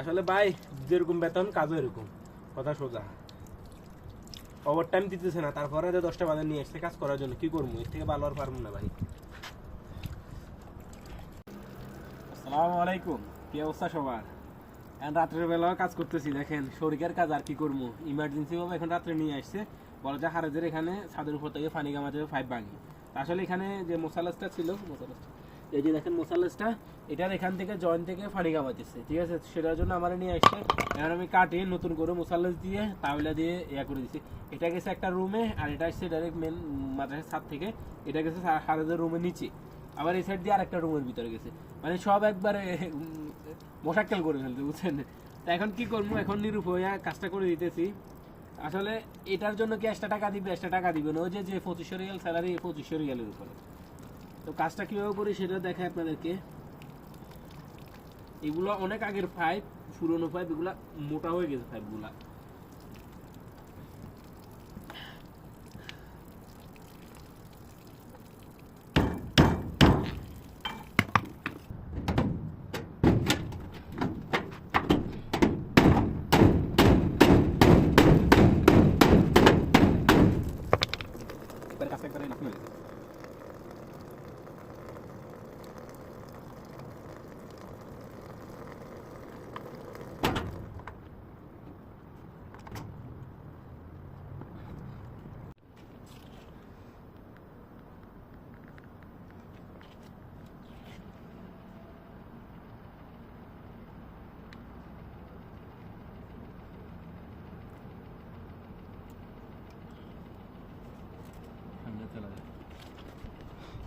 আসলে ভাই, যেরকম বেতন, কাজও এরকম। কথা সোজা। ওভার টাইম দিতেছে না, তারপরে যে দশটা বাজার নিয়ে এসছে কাজ করার জন্য, কি করব? এর থেকে ভালো আর পারব না ভাই। আসসালামু আলাইকুম। কি অবস্থা সবার? এখন রাত্রের বেলাও কাজ করতেছি, দেখেন। শরীরের কাজ আর কি করব? ইমার্জেন্সি ভাবে এখন রাত্রে নিয়ে আসছে। বলে যে হারেজের এখানে ছাদের উপর থেকে পানি গামা যাবে ফাইভ ভাঙি। আসলে এখানে যে মশালাসটা ছিল মশালাসটা এই যে দেখেন মশালাসটা এটার এখান থেকে জয়েন্ট থেকে পানি গামাতেছে ঠিক আছে? সেটার জন্য আমার নিয়ে আসছে। এখন আমি কাটি নতুন করে মশালাস দিয়ে তাওলা দিয়ে ইয়া করে দিছি। এটা গেছে একটা রুমে আর এটা আসছে ডাইরেক্ট মেন মাদ্রাসার ছাদ থেকে, এটা গেছে হারেজের রুমের নিচে। আবার এই সাইড দিয়ে আরেকটা রুমের ভিতরে গেছে। মানে সব একবারে মোশাক্কেল করে ফেলতে বুঝছেন? তা এখন কি করব? এখন নিরুপয়া কাজটা করে দিতেছি। আসলে এটার জন্য কি একটা টাকা দিবে? একটা টাকা দিবে না। ওই যে যে পঁচিশশো রিয়াল স্যালারি পঁচিশশো রিয়ালের উপরে। তো কাজটা কীভাবে করি সেটা দেখায় আপনাদেরকে। এগুলো অনেক আগের পাইপ পুরোনো পাইপ এগুলা মোটা হয়ে গেছে পাইপগুলা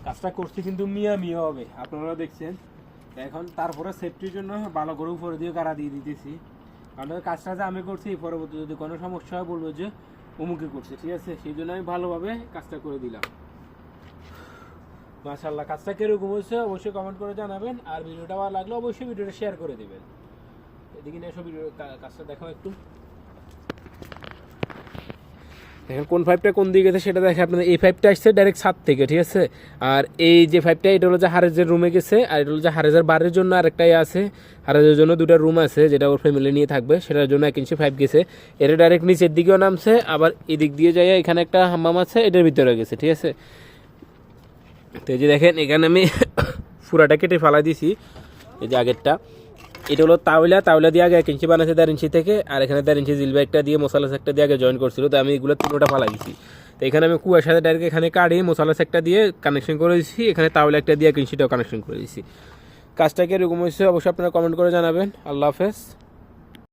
কাজটা করছি কিন্তু মিয়া মিয়া হবে আপনারা দেখছেন। এখন তারপরে সেফটির জন্য ভালো করে উপরে দিয়ে গাড়া দিয়ে দিতেছি। কারণ কাজটা যে আমি করছি পরবর্তী যদি কোনো সমস্যা হয়, বলব যে অমুকে করছে, ঠিক আছে? সেই জন্য আমি ভালোভাবে কাজটা করে দিলাম। মাশাল্লাহ কাজটা কীরকম হয়েছে অবশ্যই কমেন্ট করে জানাবেন। আর ভিডিওটা ভালো লাগলে অবশ্যই ভিডিওটা শেয়ার করে দেবেন। এদিকে নিয়ে এসো ভিডিও কাজটা দেখাও একটু। দেখেন, কোন পাইপটা কোন দিকে গেছে সেটা দেখে আপনাদের। এই পাইপটা আসছে ডাইরেক্ট ছাদ থেকে, ঠিক আছে? আর এই যে পাইপটা এটা হলো যে হারেজের রুমে গেছে, আর এটা হলো যে হারেজের বারের জন্য আরেকটাই আছে। হারেজের জন্য দুটো রুম আছে, যেটা ওর ফ্যামিলি নিয়ে থাকবে, সেটার জন্য এক ইঞ্চি পাইপ গেছে। এটা ডাইরেক্ট নিচের দিকেও নামছে, আবার এদিক দিয়ে যায় এখানে একটা হাম্মাম আছে, এটার ভিতরে গেছে, ঠিক আছে? তো এই যে দেখেন, এখানে আমি ফুরাটা কেটে ফালা দিছি, এই যে আগেরটা। এটা হলো তাওলা তাওলা দিয়ে আগে এক ইঞ্চি বানাচ্ছে দেড় ইঞ্চি থেকে, আর এখানে দেড় ইঞ্চি জিলবা একটা দিয়ে মশলা সেকটা দিয়ে আগে জয়েন করছিল, তো আমি এগুলো তিনোটা ফালা দিছি তো এখানে আমি কুয়ার সাথে ডাইরেক্ট এখানে কাটিয়ে মশলা সেকটা দিয়ে কানেকশন করে দিচ্ছি এখানে তাওলা একটা দিয়ে এক ইঞ্চিটাও কানেকশন করে দিচ্ছি কাজটাকে এরকম হয়েছে অবশ্যই আপনারা কমেন্ট করে জানাবেন। আল্লাহ হাফেজ।